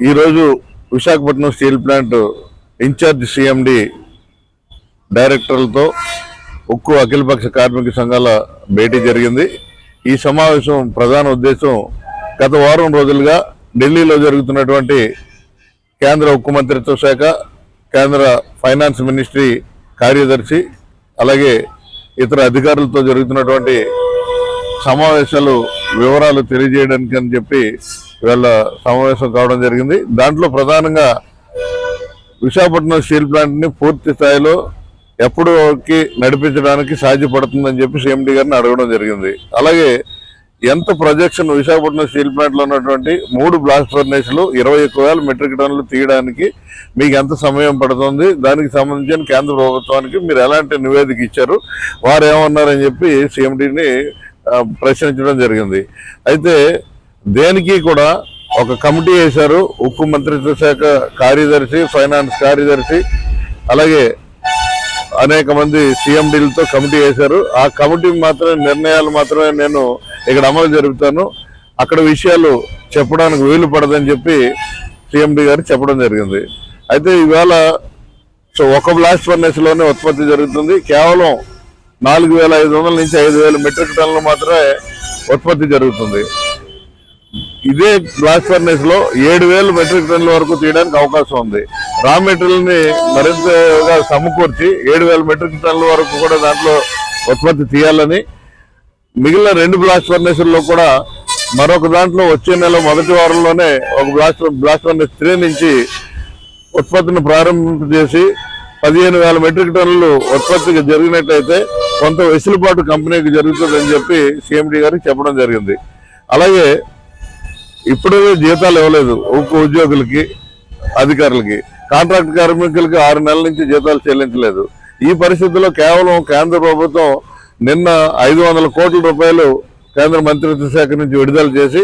ఈరోజు Visakhapatnam steel plant incharge CMD డైరెక్టర్లతో ఉక్కు అఖిలపక్ష కార్మిక సంఘాల భేటీ జరిగింది. ఈ సమావేశం ప్రధాన ఉద్దేశం గత వారం రోజులుగా ఢిల్లీలో జరుగుతున్నటువంటి కేంద్ర ఉక్కు మంత్రిత్వ శాఖ కేంద్ర ఫైనాన్స్ మినిస్ట్రీ కార్యదర్శి అలాగే ఇతర అధికారులతో జరుగుతున్నటువంటి సమావేశాలు వివరాలు తెలియజేయడానికి అని చెప్పి ఇవాళ సమావేశం కావడం జరిగింది. దాంట్లో ప్రధానంగా విశాఖపట్నం స్టీల్ ప్లాంట్ని పూర్తి స్థాయిలో ఎప్పటికి నడిపించడానికి సాధ్యపడుతుందని చెప్పి సిఎండి గారిని అడగడం జరిగింది. అలాగే ఎంత ప్రొజెక్షన్ విశాఖపట్నం స్టీల్ ప్లాంట్లో ఉన్నటువంటి మూడు బ్లాస్ట్ ఫర్నేసులు ఇరవై ఒక్క వేల మెట్రిక్ టన్నులు తీయడానికి మీకు ఎంత సమయం పడుతుంది దానికి సంబంధించిన కేంద్ర ప్రభుత్వానికి మీరు ఎలాంటి నివేదిక ఇచ్చారు వారు ఏమన్నారని చెప్పి సిఎండిని ప్రశ్నించడం జరిగింది. అయితే దేనికి కూడా ఒక కమిటీ వేశారు ఉక్కు మంత్రిత్వ శాఖ కార్యదర్శి ఫైనాన్స్ కార్యదర్శి అలాగే అనేక మంది సీఎండీలతో కమిటీ వేశారు. ఆ కమిటీ మాత్రమే నిర్ణయాలు మాత్రమే నేను ఇక్కడ అమలు జరుపుతాను. అక్కడ విషయాలు చెప్పడానికి వీలు పడదని చెప్పి సిఎండి గారు చెప్పడం జరిగింది. అయితే ఈవేళ సో ఒక బ్లాస్ట్ ఫర్నెస్లోనే ఉత్పత్తి జరుగుతుంది. కేవలం నాలుగు వేల ఐదు వందల నుంచి ఐదు వేల మెట్రిక్ టన్నులు మాత్రమే ఉత్పత్తి జరుగుతుంది. ఇదే బ్లాస్ట్ ఫర్నేస్లో ఏడు వేలు మెట్రిక్ టన్నుల వరకు తీయడానికి అవకాశం ఉంది. రా మెటీరియల్ని మరింతగా సమకూర్చి ఏడు వేల మెట్రిక్ టన్నుల వరకు కూడా దాంట్లో ఉత్పత్తి తీయాలని మిగిలిన రెండు బ్లాస్ట్ ఫర్నేసుల్లో కూడా మరొక దాంట్లో వచ్చే నెల మొదటి వారంలోనే ఒక బ్లాస్ట్ బ్లాస్ట్ ఫర్నేస్ త్రీ నుంచి ఉత్పత్తిని ప్రారంభించేసి పదిహేను వేల మెట్రిక్ టన్నులు ఉత్పత్తికి జరిగినట్లయితే కొంత వెసులుబాటు కంపెనీకి జరుగుతుందని చెప్పి సిఎండి గారికి చెప్పడం జరిగింది. అలాగే ఇప్పుడు జీతాలు ఇవ్వలేదు. ఉక్కు ఉద్యోగులకి అధికారులకి. కాంట్రాక్ట్ కార్మికులకి ఆరు నెలల నుంచి జీతాలు చెల్లించలేదు. ఈ పరిస్థితుల్లో కేవలం కేంద్ర ప్రభుత్వం నిన్న ఐదు వందల కోట్ల రూపాయలు కేంద్ర మంత్రిత్వ శాఖ నుంచి విడుదల చేసి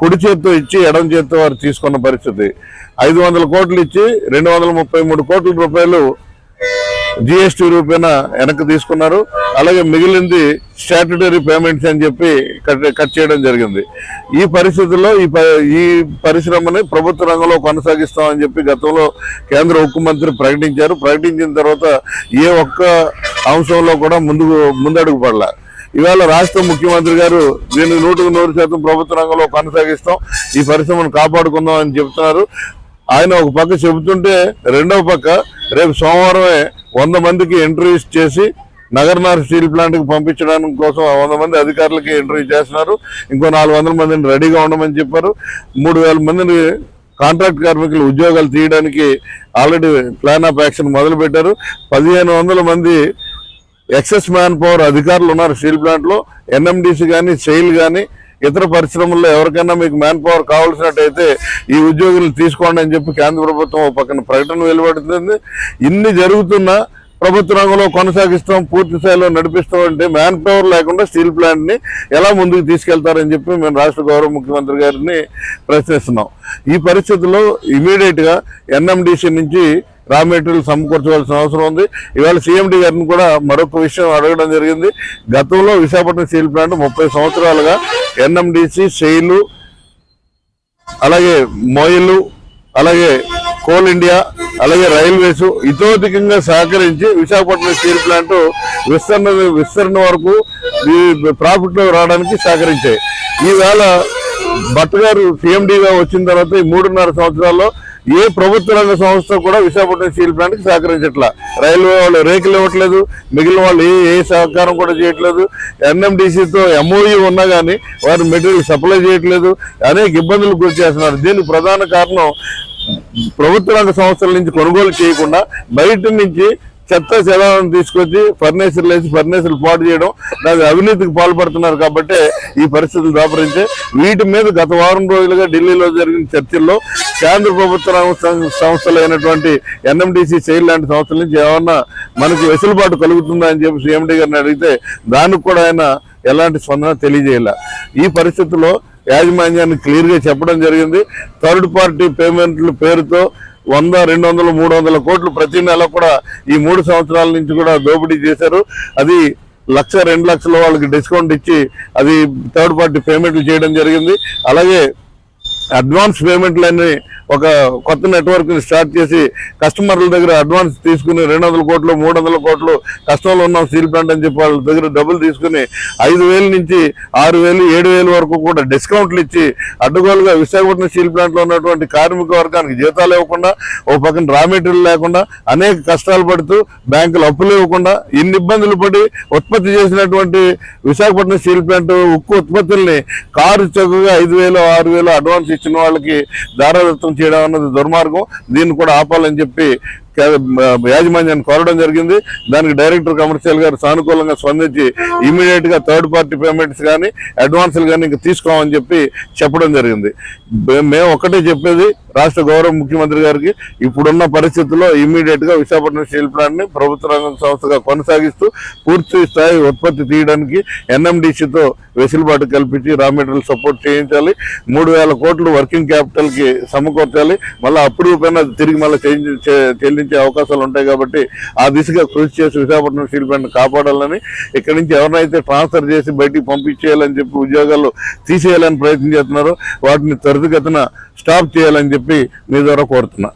కుడి చేత్తో ఇచ్చి ఎడం చేత్తో వారు తీసుకున్న పరిస్థితి. ఐదు వందల కోట్లు ఇచ్చి రెండు వందల ముప్పై మూడు కోట్ల రూపాయలు జిఎస్టీ రూపేణ వెనక్కి తీసుకున్నారు. అలాగే మిగిలింది స్టాట్యుటరీ పేమెంట్స్ అని చెప్పి కట్ కట్ చేయడం జరిగింది. ఈ పరిస్థితుల్లో ఈ ప- ఈ పరిశ్రమని ప్రభుత్వ రంగంలో కొనసాగిస్తామని చెప్పి గతంలో కేంద్ర ఉక్కు మంత్రి ప్రకటించారు. ప్రకటించిన తర్వాత ఏ ఒక్క అంశంలో కూడా ముందుకు ముందడుగు పడలా. ఇవాళ రాష్ట్ర ముఖ్యమంత్రి గారు దీన్ని నూటికి నూరు శాతం ప్రభుత్వ రంగంలో కొనసాగిస్తాం. ఈ పరిశ్రమను కాపాడుకుందాం అని చెప్తున్నారు. ఆయన ఒక పక్క చెబుతుంటే రెండవ పక్క రేపు సోమవారమే వంద మందికి ఇంటర్వ్యూస్ చేసి నగర్నార్ స్టీల్ ప్లాంట్కి పంపించడానికి కోసం వంద మంది అధికారులకి ఇంటర్వ్యూ చేస్తున్నారు. ఇంకో నాలుగు వందల మందిని రెడీగా ఉండమని చెప్పారు. మూడు వేల మందిని కాంట్రాక్ట్ కార్మికులు ఉద్యోగాలు తీయడానికి ఆల్రెడీ ప్లాన్ ఆఫ్ యాక్షన్ మొదలు పెట్టారు. పదిహేను వందల మంది ఎక్సెస్ మ్యాన్ పవర్ అధికారులు ఉన్నారు స్టీల్ ప్లాంట్లో ఎన్ఎండిసి కానీ సెయిల్ కానీ ఇతర పరిశ్రమల్లో ఎవరికైనా మీకు మ్యాన్ పవర్ కావాల్సినట్టయితే ఈ ఉద్యోగులు తీసుకోండి అని చెప్పి కేంద్ర ప్రభుత్వం ఒక పక్కన ప్రకటన వెలువడుతుంది. ఇన్ని జరుగుతున్నా ప్రభుత్వ రంగంలో కొనసాగిస్తాం పూర్తి స్థాయిలో నడిపిస్తాం అంటే మ్యాన్ పవర్ లేకుండా స్టీల్ ప్లాంట్ని ఎలా ముందుకు తీసుకెళ్తారని చెప్పి మేము రాష్ట్ర గౌరవ ముఖ్యమంత్రి గారిని ప్రశ్నిస్తున్నాం. ఈ పరిస్థితుల్లో ఇమీడియట్గా ఎన్ఎండిసి నుంచి రా మెటీరియల్ సమకూర్చవలసిన అవసరం ఉంది. ఇవాళ సీఎండి గారిని కూడా మరొక విషయం అడగడం జరిగింది. గతంలో విశాఖపట్నం స్టీల్ ప్లాంట్ ముప్పై సంవత్సరాలుగా ఎన్ఎండిసి సెయిలు అలాగే మోయిలు అలాగే కోల్ ఇండియా అలాగే రైల్వేస్ ఇతోధికంగా సహకరించి విశాఖపట్నం స్టీల్ ప్లాంట్ విస్తరణ విస్తరణ వరకు ప్రాఫిట్లో రావడానికి సహకరించాయి. ఈవేళ భట్ గారు సీఎండీగా వచ్చిన తర్వాత ఈ మూడున్నర సంవత్సరాల్లో ఏ ప్రభుత్వ రంగ సంస్థ కూడా విశాఖపట్నం స్టీల్ ప్లాంట్కి సహకరించట్లా. రైల్వే వాళ్ళు రేకులు ఇవ్వట్లేదు మిగిలిన వాళ్ళు ఏ ఏ సహకారం కూడా చేయట్లేదు. ఎన్ఎండిసితో ఎంఓయూ ఉన్నా కానీ వారు మెటీరియల్ సప్లై చేయట్లేదు. అనేక ఇబ్బందులు గురి చేస్తున్నారు. దీనికి ప్రధాన కారణం ప్రభుత్వ రంగ సంస్థల నుంచి కొనుగోలు చేయకుండా బయట నుంచి చెత్త చెదాలను తీసుకొచ్చి ఫర్నిచర్లు వేసి ఫర్నిచర్లు పాటు చేయడం దాని అవినీతికి పాల్పడుతున్నారు కాబట్టి ఈ పరిస్థితులు దాపరించే. వీటి మీద గత వారం రోజులుగా ఢిల్లీలో జరిగిన చర్చల్లో కేంద్ర ప్రభుత్వ సంస్థలు అయినటువంటి ఎన్ఎండిసి సెయిల్ లాంటి సంస్థల నుంచి ఏమన్నా మనకు వెసులుబాటు కలుగుతుందా అని చెప్పి సీఎండీ గారిని అడిగితే దానికి కూడా ఆయన ఎలాంటి స్పందన తెలియజేయాల. ఈ పరిస్థితుల్లో యాజమాన్యాన్ని క్లియర్గా చెప్పడం జరిగింది. థర్డ్ పార్టీ పేమెంట్ల పేరుతో వంద రెండు వందలు మూడు వందల కోట్లు ప్రతి నెల కూడా ఈ మూడు సంవత్సరాల నుంచి కూడా దోపిడీ చేశారు. అది లక్ష రెండు లక్షల వాళ్ళకి డిస్కౌంట్ ఇచ్చి అది థర్డ్ పార్టీ పేమెంట్లు చేయడం జరిగింది. అలాగే అడ్వాన్స్ పేమెంట్లన్నీ ఒక కొత్త నెట్వర్క్ని స్టార్ట్ చేసి కస్టమర్ల దగ్గర అడ్వాన్స్ తీసుకుని రెండు వందల కోట్లు మూడు వందల కోట్లు కష్టంలో ఉన్నాం స్టీల్ ప్లాంట్ అని చెప్పి వాళ్ళ దగ్గర డబ్బులు తీసుకుని ఐదు వేల నుంచి ఆరు వేలు ఏడు వేలు వరకు కూడా డిస్కౌంట్లు ఇచ్చి అడ్డగోలుగా విశాఖపట్నం స్టీల్ ప్లాంట్లో ఉన్నటువంటి కార్మిక వర్గానికి జీతాలు ఇవ్వకుండా ఓ పక్కన రా మెటీరియల్ లేకుండా అనేక కష్టాలు పడుతూ బ్యాంకులు అప్పులు ఇవ్వకుండా ఇన్ని ఇబ్బందులు పడి ఉత్పత్తి చేసినటువంటి విశాఖపట్నం స్టీల్ ప్లాంట్ ఉక్కు ఉత్పత్తుల్ని కారు చక్కగా ఐదు వేలు ఆరు వేలు అడ్వాన్స్ ఇచ్చిన వాళ్ళకి దారాదత్తం చేయడం అన్నది దుర్మార్గం. దీన్ని కూడా ఆపాలని చెప్పి యాజమాన్యాన్ని కోరడం జరిగింది. దానికి డైరెక్టర్ కమర్షియల్ గారు సానుకూలంగా స్పందించి ఇమీడియట్గా థర్డ్ పార్టీ పేమెంట్స్ కానీ అడ్వాన్సులు కానీ ఇంకా తీసుకోమని చెప్పి చెప్పడం జరిగింది. మేము ఒకటే చెప్పేది రాష్ట్ర గౌరవ ముఖ్యమంత్రి గారికి ఇప్పుడున్న పరిస్థితుల్లో ఇమీడియట్గా విశాఖపట్నం స్టీల్ ప్లాంట్ని ప్రభుత్వ రంగ సంస్థగా కొనసాగిస్తూ పూర్తి స్థాయి ఉత్పత్తి తీయడానికి ఎన్ఎండిసితో వెసులుబాటు కల్పించి రా మెటీరియల్ సపోర్ట్ చేయించాలి. మూడు వేల కోట్లు వర్కింగ్ క్యాపిటల్కి సమకూర్చాలి. మళ్ళీ అప్రూవ్ పైన తిరిగి మళ్ళీ చెల్లించాలి చె- అవకాశాలు ఉంటాయి కాబట్టి ఆ దిశగా కృషి చేసి విశాఖపట్నం స్టీల్ ప్లాంట్ కాపాడాలని ఇక్కడి నుంచి ఎవరినైతే ట్రాన్స్ఫర్ చేసి బయటికి పంపించేయాలని చెప్పి ఉద్యోగాలు తీసేయాలని ప్రయత్నం చేస్తున్నారు వాటిని త్వరితగతిన స్టాప్ చేయాలని చెప్పి మీ ద్వారా కోరుతున్నా.